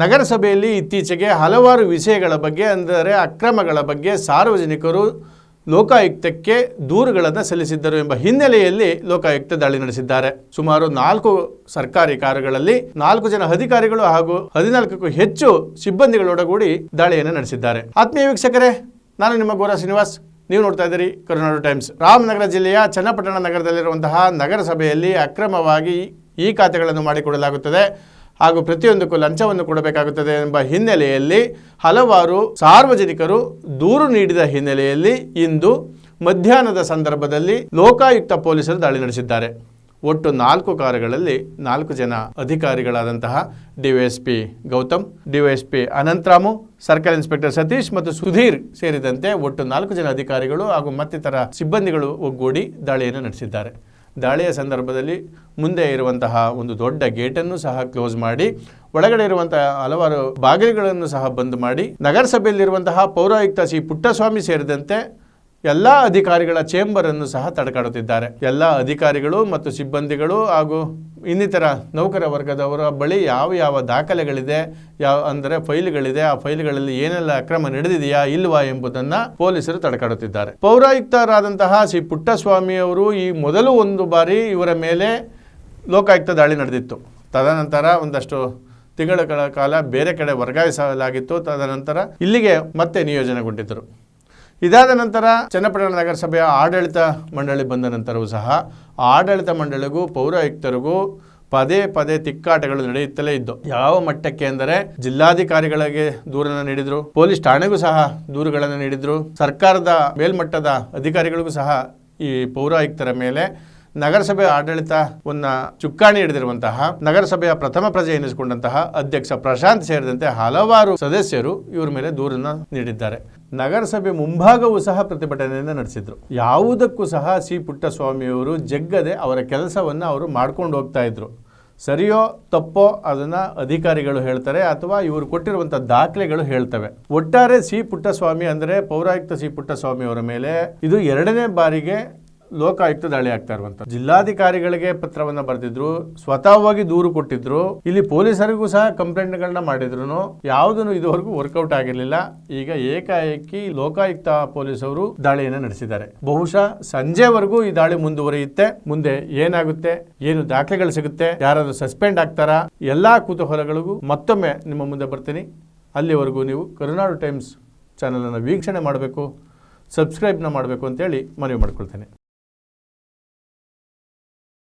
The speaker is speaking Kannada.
ನಗರಸಭೆಯಲ್ಲಿ ಇತ್ತೀಚೆಗೆ ಹಲವಾರು ವಿಷಯಗಳ ಬಗ್ಗೆ, ಅಂದರೆ ಅಕ್ರಮಗಳ ಬಗ್ಗೆ ಸಾರ್ವಜನಿಕರು ಲೋಕಾಯುಕ್ತಕ್ಕೆ ದೂರುಗಳನ್ನು ಸಲ್ಲಿಸಿದ್ದರು ಎಂಬ ಹಿನ್ನೆಲೆಯಲ್ಲಿ ಲೋಕಾಯುಕ್ತ ದಾಳಿ ನಡೆಸಿದ್ದಾರೆ. ಸುಮಾರು ನಾಲ್ಕು ಸರ್ಕಾರಿ ಕಾರುಗಳಲ್ಲಿ ನಾಲ್ಕು ಜನ ಅಧಿಕಾರಿಗಳು ಹಾಗೂ ಹದಿನಾಲ್ಕಕ್ಕೂ ಹೆಚ್ಚು ಸಿಬ್ಬಂದಿಗಳೊಡಗೂಡಿ ದಾಳಿಯನ್ನು ನಡೆಸಿದ್ದಾರೆ. ಆತ್ಮೀಯ ವೀಕ್ಷಕರೇ, ನಾನು ನಿಮ್ಮ ಗೋರ ಶ್ರೀನಿವಾಸ್. ನೀವು ನೋಡ್ತಾ ಇದ್ದೀರಿ ಕರುನಾಡು ಟೈಮ್ಸ್. ರಾಮನಗರ ಜಿಲ್ಲೆಯ ಚನ್ನಪಟ್ಟಣ ನಗರದಲ್ಲಿರುವಂತಹ ನಗರಸಭೆಯಲ್ಲಿ ಅಕ್ರಮವಾಗಿ ಈ ಖಾತೆಗಳನ್ನು ಮಾಡಿಕೊಡಲಾಗುತ್ತದೆ. ಹಾಗೂ ಪ್ರತಿಯೊಂದಕ್ಕೂ ಲಂಚವನ್ನು ಕೊಡಬೇಕಾಗುತ್ತದೆ ಎಂಬ ಹಿನ್ನೆಲೆಯಲ್ಲಿ ಹಲವಾರು ಸಾರ್ವಜನಿಕರು ದೂರು ನೀಡಿದ ಹಿನ್ನೆಲೆಯಲ್ಲಿ ಇಂದು ಮಧ್ಯಾಹ್ನದ ಸಂದರ್ಭದಲ್ಲಿ ಲೋಕಾಯುಕ್ತ ಪೊಲೀಸರು ದಾಳಿ ನಡೆಸಿದ್ದಾರೆ. ಒಟ್ಟು ನಾಲ್ಕು ಕಾರುಗಳಲ್ಲಿ ನಾಲ್ಕು ಜನ ಅಧಿಕಾರಿಗಳಾದಂತಹ DYSP Gautam DYSP Anantharamu, circle inspector Satish ಮತ್ತು ಸುಧೀರ್ ಸೇರಿದಂತೆ ಒಟ್ಟು ನಾಲ್ಕು ಜನ ಅಧಿಕಾರಿಗಳು ಹಾಗೂ ಮತ್ತಿತರ ಸಿಬ್ಬಂದಿಗಳು ಒಗ್ಗೂಡಿ ದಾಳಿಯನ್ನು ನಡೆಸಿದ್ದಾರೆ. ದಾಳಿಯ ಸಂದರ್ಭದಲ್ಲಿ ಮುಂದೆ ಇರುವಂತಹ ಒಂದು ದೊಡ್ಡ ಗೇಟನ್ನು ಸಹ ಕ್ಲೋಸ್ ಮಾಡಿ, ಒಳಗಡೆ ಇರುವಂತಹ ಹಲವಾರು ಬಾಗಿಲುಗಳನ್ನು ಸಹ ಬಂದ್ ಮಾಡಿ, ನಗರಸಭೆಯಲ್ಲಿರುವಂತಹ ಪೌರಾಯುಕ್ತ ಸಿ ಪುಟ್ಟಸ್ವಾಮಿ ಸೇರಿದಂತೆ ಎಲ್ಲ ಅಧಿಕಾರಿಗಳ ಚೇಂಬರನ್ನು ಸಹ ತಡಕಾಡುತ್ತಿದ್ದಾರೆ. ಎಲ್ಲ ಅಧಿಕಾರಿಗಳು ಮತ್ತು ಸಿಬ್ಬಂದಿಗಳು ಹಾಗೂ ಇನ್ನಿತರ ನೌಕರ ವರ್ಗದವರ ಬಳಿ ಯಾವ ಯಾವ ದಾಖಲೆಗಳಿದೆ, ಯಾವ ಅಂದರೆ ಫೈಲ್ಗಳಿದೆ, ಆ ಫೈಲ್ಗಳಲ್ಲಿ ಏನೆಲ್ಲ ಅಕ್ರಮ ನಡೆದಿದೆಯಾ, ಇಲ್ವಾ ಎಂಬುದನ್ನು ಪೊಲೀಸರು ತಡೆಕಾಡುತ್ತಿದ್ದಾರೆ. ಪೌರಾಯುಕ್ತರಾದಂತಹ ಶ್ರೀ ಪುಟ್ಟಸ್ವಾಮಿ ಅವರು ಈ ಮೊದಲು ಒಂದು ಬಾರಿ ಇವರ ಮೇಲೆ ಲೋಕಾಯುಕ್ತ ದಾಳಿ ನಡೆದಿತ್ತು. ತದನಂತರ ಒಂದಷ್ಟು ತಿಂಗಳ ಕಾಲ ಬೇರೆ ಕಡೆ ವರ್ಗಾಯಿಸಲಾಗಿತ್ತು. ತದನಂತರ ಇಲ್ಲಿಗೆ ಮತ್ತೆ ನಿಯೋಜನೆಗೊಂಡಿದ್ದರು. ಇದಾದ ನಂತರ ಚನ್ನಪಟ್ಟಣ ನಗರಸಭೆಯ ಆಡಳಿತ ಮಂಡಳಿ ಬಂದ ನಂತರವೂ ಸಹ ಆಡಳಿತ ಮಂಡಳಿಗೂ, ಪೌರಾಯುಕ್ತರಿಗೂ ಪದೇ ಪದೇ ತಿಕ್ಕಾಟಗಳು ನಡೆಯುತ್ತಲೇ ಇದ್ದು, ಯಾವ ಮಟ್ಟಕ್ಕೆ ಅಂದರೆ ಜಿಲ್ಲಾಧಿಕಾರಿಗಳಿಗೆ ದೂರನ್ನು ನೀಡಿದ್ರು, ಪೊಲೀಸ್ ಠಾಣೆಗೂ ಸಹ ದೂರುಗಳನ್ನು ನೀಡಿದ್ರು, ಸರ್ಕಾರದ ಮೇಲ್ಮಟ್ಟದ ಅಧಿಕಾರಿಗಳಿಗೂ ಸಹ ಈ ಪೌರಾಯುಕ್ತರ ಮೇಲೆ ನಗರಸಭೆ ಆಡಳಿತವನ್ನ ಚುಕ್ಕಾಣಿ ಹಿಡಿದಿರುವಂತಹ, ನಗರಸಭೆಯ ಪ್ರಥಮ ಪ್ರಜೆ ಎನಿಸಿಕೊಂಡಂತಹ ಅಧ್ಯಕ್ಷ ಪ್ರಶಾಂತ್ ಸೇರಿದಂತೆ ಹಲವಾರು ಸದಸ್ಯರು ಇವರ ಮೇಲೆ ದೂರನ್ನ ನೀಡಿದ್ದಾರೆ. ನಗರಸಭೆ ಮುಂಭಾಗವೂ ಸಹ ಪ್ರತಿಭಟನೆಯನ್ನು ನಡೆಸಿದ್ರು. ಯಾವುದಕ್ಕೂ ಸಹ ಸಿ ಪುಟ್ಟಸ್ವಾಮಿಯವರು ಜಗ್ಗದೆ ಅವರ ಕೆಲಸವನ್ನು ಅವರು ಮಾಡ್ಕೊಂಡು ಹೋಗ್ತಾ ಇದ್ರು. ಸರಿಯೋ ತಪ್ಪೋ ಅದನ್ನ ಅಧಿಕಾರಿಗಳು ಹೇಳ್ತಾರೆ ಅಥವಾ ಇವರು ಕೊಟ್ಟಿರುವಂಥ ದಾಖಲೆಗಳು ಹೇಳ್ತವೆ. ಒಟ್ಟಾರೆ ಸಿ ಪುಟ್ಟಸ್ವಾಮಿ ಅಂದರೆ ಪೌರಾಯುಕ್ತ ಸಿ ಪುಟ್ಟಸ್ವಾಮಿ ಅವರ ಮೇಲೆ ಇದು ಎರಡನೇ ಬಾರಿಗೆ ಲೋಕಾಯುಕ್ತ ದಾಳಿ ಆಗ್ತಾ ಇರುವಂತ ಜಿಲ್ಲಾಧಿಕಾರಿಗಳಿಗೆ ಪತ್ರವನ್ನ ಬರೆದಿದ್ರು ಸ್ವತಃವಾಗಿ ದೂರು ಕೊಟ್ಟಿದ್ರು. ಇಲ್ಲಿ ಪೊಲೀಸರಿಗೂ ಸಹ ಕಂಪ್ಲೇಂಟ್ಗಳನ್ನ ಮಾಡಿದ್ರು ಯಾವುದನ್ನು ಇದುವರೆಗೂ ವರ್ಕೌಟ್ ಆಗಿರಲಿಲ್ಲ. ಈಗ ಏಕಾಏಕಿ ಲೋಕಾಯುಕ್ತ ಪೊಲೀಸರು ದಾಳಿಯನ್ನು ನಡೆಸಿದ್ದಾರೆ. ಬಹುಶಃ ಸಂಜೆವರೆಗೂ ಈ ದಾಳಿ ಮುಂದುವರಿಯುತ್ತೆ. ಮುಂದೆ ಏನಾಗುತ್ತೆ, ಏನು ದಾಖಲೆಗಳು ಸಿಗುತ್ತೆ, ಯಾರಾದ್ರೂ ಸಸ್ಪೆಂಡ್ ಆಗ್ತಾರಾ, ಎಲ್ಲಾ ಕುತೂಹಲಗಳಿಗೂ ಮತ್ತೊಮ್ಮೆ ನಿಮ್ಮ ಮುಂದೆ ಬರ್ತೀನಿ. ಅಲ್ಲಿವರೆಗೂ ನೀವು ಕರುನಾಡು ಟೈಮ್ಸ್ ಚಾನಲನ್ನು ವೀಕ್ಷಣೆ ಮಾಡಬೇಕು, ಸಬ್ಸ್ಕ್ರೈಬ್ನ ಮಾಡಬೇಕು ಅಂತೇಳಿ ಮನವಿ ಮಾಡ್ಕೊಳ್ತೇನೆ.